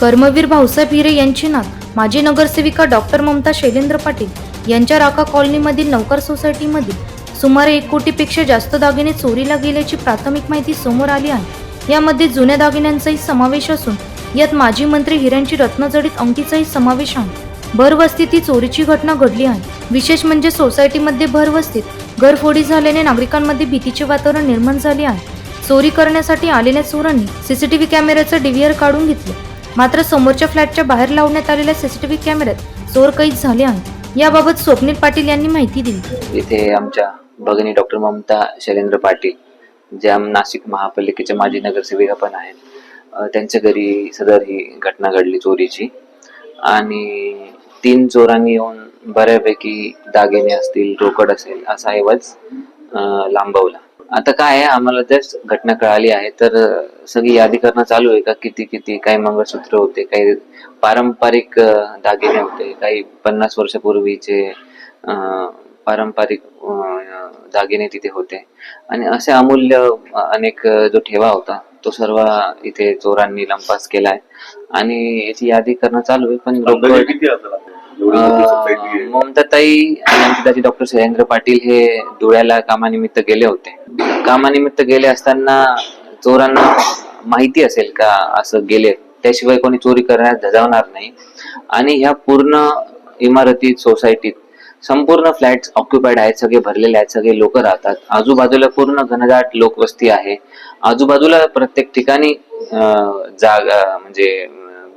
कर्मवीर भाऊसाहेब हिरे यांची नात माजी नगरसेविका डॉक्टर ममता शैलेंद्र पाटील यांच्या राका कॉलनीमधील नौकर सोसायटीमधील सुमारे एक कोटीपेक्षा जास्त दागिने चोरीला गेल्याची प्राथमिक माहिती समोर आली आहे. यामध्ये जुन्या दागिन्यांचाही समावेश असून यात माजी मंत्री हिऱ्यांची रत्नजडीत अंगठीचाही समावेश आहे. भरवस्तीत ही चोरीची घटना घडली आहे. विशेष म्हणजे सोसायटीमध्ये भरवस्तीत घरफोडी झाल्याने नागरिकांमध्ये भीतीचे वातावरण निर्माण झाले आहे. चोरी करण्यासाठी आलेल्या चोरांनी सीसीटीव्ही कॅमेऱ्याचं डीव्हीआर काढून घेतले. मात्र समोरच्या फ्लॅटच्या बाहेर लावण्यात आलेल्या सीसीटीव्ही कॅमेऱ्यात चोर कैद झाले आहे. याबाबत स्वप्नील पाटील यांनी माहिती दिली. इथे आमच्या भगिनी डॉक्टर ममता शैलेंद्र पाटील ज्या नाशिक महापालिकेच्या माजी नगरसेविका पण आहेत. त्यांच्या घरी सदर ही घटना घडली चोरीची. आणि तीन चोरांनी येऊन बऱ्यापैकी दागिने असतील रोकड असेल असा ऐवज लांबवला. आता काय आहे आम्हाला जस्ट घटना कळाली आहे तर सगळी यादी करणं चालू आहे का? किती किती काही मंगळसूत्र होते काही पारंपरिक दागिने होते काही पन्नास वर्षापूर्वीचे पारंपरिक दागिने तिथे होते. आणि असे अमूल्य अनेक जो ठेवा होता तो सर्व इथे चोरांनी लंपास केलाय. आणि याची यादी करणं चालू आहे पण. ममताताई आणि डॉक्टर शैलेंद्र पाटील हे धुळ्याला कामानिमित्त गेले होते. कामानिमित्त गेले असताना चोरांना माहिती असेल का असं गेले? त्याशिवाय कोणी चोरी करण्यास धजावणार नाही. आणि ह्या पूर्ण इमारतीत सोसायटीत संपूर्ण फ्लॅट ऑक्युपाईड आहेत सगळे भरलेले आहेत सगळे लोक राहतात. आजूबाजूला पूर्ण घनदाट लोकवस्ती आहे. आजूबाजूला प्रत्येक ठिकाणी जागा म्हणजे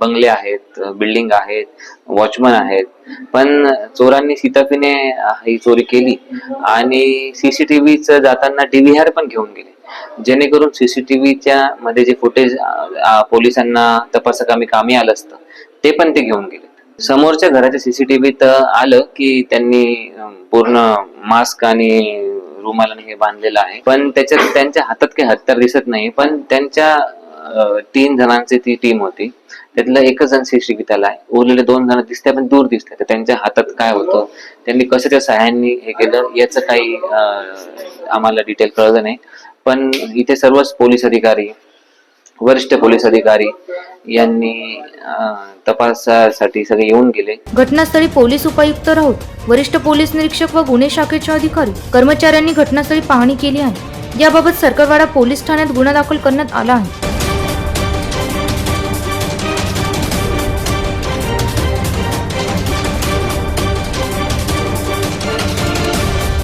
बंगले आहेत बिल्डिंग आहेत वॉचमन आहेत. पण चोरांनी सीताफीने ही चोरी केली आणि सीसीटीव्हीच जाताना डीव्हीआर पण घेऊन गेले. जेणेकरून सीसीटीव्हीच्या मध्ये जे फुटेज पोलिसांना तपासकामी कामी आलं असतं ते पण ते घेऊन गेले. समोरच्या घराच्या सीसीटीव्हीत आलं की त्यांनी पूर्ण मास्क आणि रुमालाने हे बांधलेलं आहे. पण त्याच्यात त्यांच्या हातात काही हत्यार दिसत नाही. पण त्यांच्या तीन जणांची ती टीम होती. त्यातलं एकच जण सीसीटीव्ही त्याला आहे. उरलेले दोन जण दिसते पण दूर दिसते तर त्यांच्या हातात काय होतं? त्यांनी कशाच्या सहाय्याने हे केलं? याचं काही आम्हाला डिटेल कळलं नाही. पण इथे सर्वच पोलीस अधिकारी वरिष्ठ पोलीस अधिकारी यांनी तपासासाठी सगळे येऊन गेले. घटनास्थळी पोलीस उपायुक्त राऊत वरिष्ठ पोलीस निरीक्षक व गुन्हे शाखेचे अधिकारी कर्मचाऱ्यांनी घटनास्थळी पाहणी केली आहे. याबाबत सरकारवाडा पोलीस ठाण्यात गुन्हा दाखल करण्यात आला आहे.